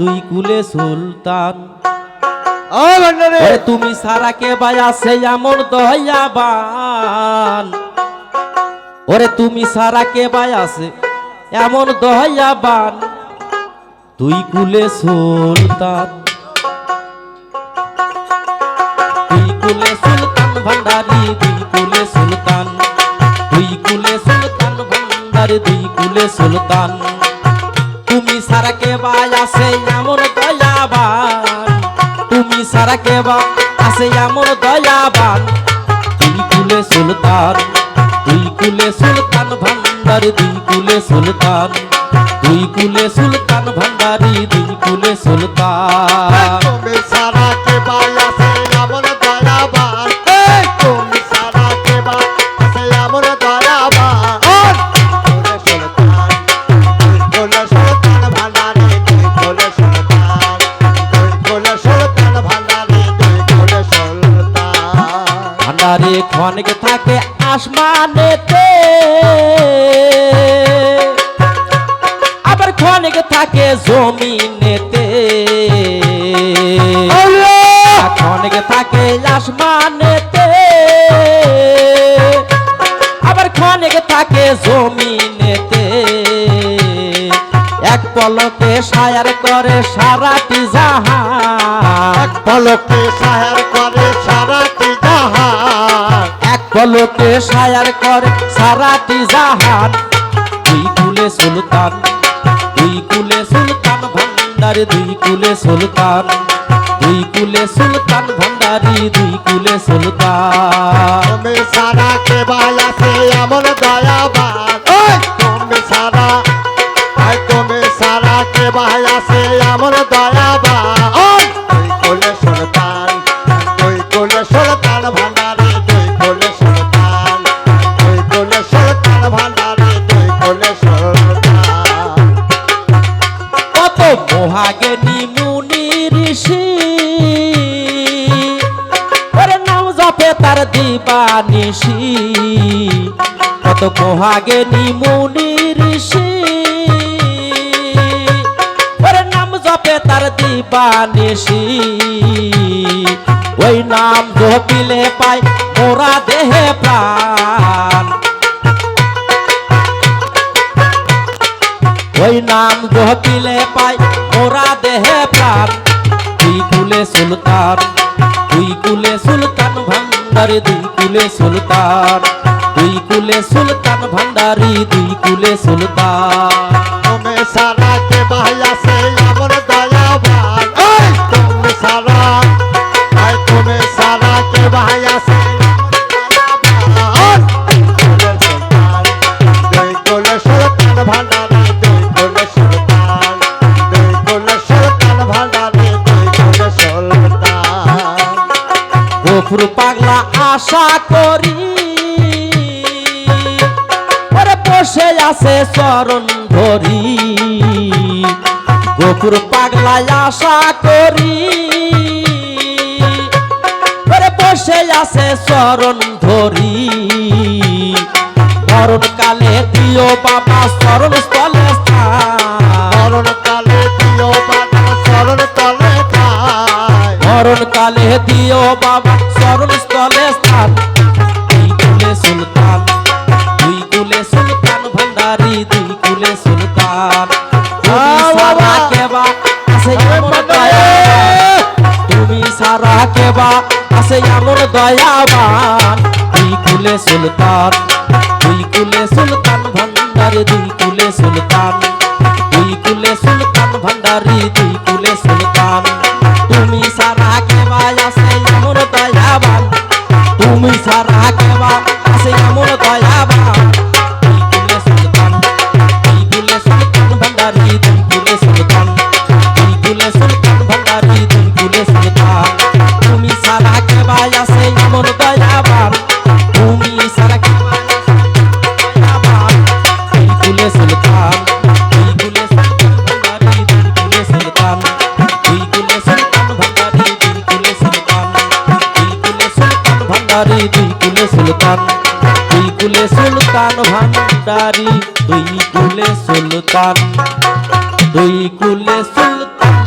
তুই কুলে সুলতান। তুমি সারা কে বায়াসে এমন দয়াবান ওরে তুমি সারা কে বায়াসে এমন দয়াবান তুই কুলে সুলতান। তুই কুলে সুলতান ভান্ডারি তুই কুলে সুলতান। তুই কুলে সুলতান ভান্ডারি তুই কুলে সুলতান। কে বায়াসে এমন দয়াবান। তুমি সারা কে বা আসে এমন দয়াবান। তুই কুলে সুলতান তুই কুলে সুলতান ভান্ডারি তুই কুলে সুলতান তুই কুলে সুলতান ভান্ডারি তুই কুলে সুলতান। সারা কে ক্ষণিক থাকে আসমানেতে। আবার ক্ষণিক থাকে জমিনেতে। ক্ষণিক থাকে আসমানেতে। আবার ক্ষণিক থাকে জমিনেতে। এক পলকে সায়ার করে সারাটি জাহান। পলকে সায়ার করে পলকে সায়ার করে সারাটি জাহান। দুই কুলে সুলতান দুই কুলে সুলতান ভান্ডারি দুই কুলে সুলতান। দুই কুলে সুলতান ভান্ডারি দুই কুলে সুলতান। তুমি সারা কে বায়াসে এমন দয়াবান? তুমি সারা তুমি সারা কে বায়াসে এমন দয়াবান? কত মহাগেনি মুনি ঋষি। ওরে নাম জপে তার দিবানিশি ওই নাম জপিলে পাই মোরা দেহে প্রাণ। ওই নাম জপিলে পাই মোরা দেহে প্রাণ। দুই কুলে সুলতান, দুই কুলে সুলতান ভান্ডারি দুই কুলে সুলতান। দুই কুলে সুলতান ভান্ডারি দুই কুলে সুলতান। তুমি সারা কে দয়াবান তুমি সারা আই তুমি সারা কে ভান্ডারে গফুর পাগলা আশা করি বসে আছে চরণ ধরি। গফুর পাগলা আশা করি। বসে আছে চরণ ধরি। মরণ কালে দিও বাবা চরণ স্থলে স্থান মরণ কালে দিও বাবা শরণ তলে মরণ কালে দিও বাবা চরণ স্থলে স্থান সুলতান ভান্ডারি দুই কুলে সুলতান তুমি আ, বাবা। সারা কেবা আছে এমন দয়া তুমি সারা কেবা আছে এমন দয়াবান দুই কুলে সুলতান দুই কুলে সুলতান ভান্ডারি দুই কুলে সুলতান দুই কুলে সুলতান ভান্ডারি দুই কুলে সুলতান তুমি সারা কেবা আছে এমন দয়াবান তুমি সারা কেবা আছে এমন ভান্ডারি দুই কুলে সুলতান দুই কুলে সুলতান ভান্ডারি দুই কুলে সুলতান দুই কুলে সুলতান